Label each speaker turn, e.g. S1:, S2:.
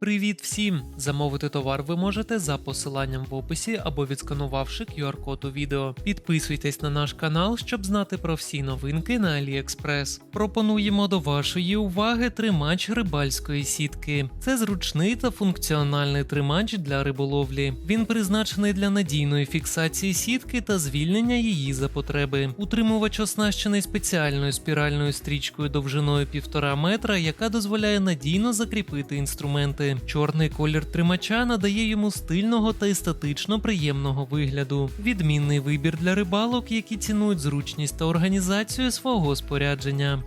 S1: Привіт всім! Замовити товар ви можете за посиланням в описі або відсканувавши QR-код у відео. Підписуйтесь на наш канал, щоб знати про всі новинки на AliExpress. Пропонуємо до вашої уваги тримач рибальської сітки. Це зручний та функціональний тримач для риболовлі. Він призначений для надійної фіксації сітки та звільнення її за потреби. Утримувач оснащений спеціальною спіральною стрічкою довжиною 1,5 метра, яка дозволяє надійно закріпити інструменти. Чорний колір тримача надає йому стильного та естетично приємного вигляду. Відмінний вибір для рибалок, які цінують зручність та організацію свого спорядження.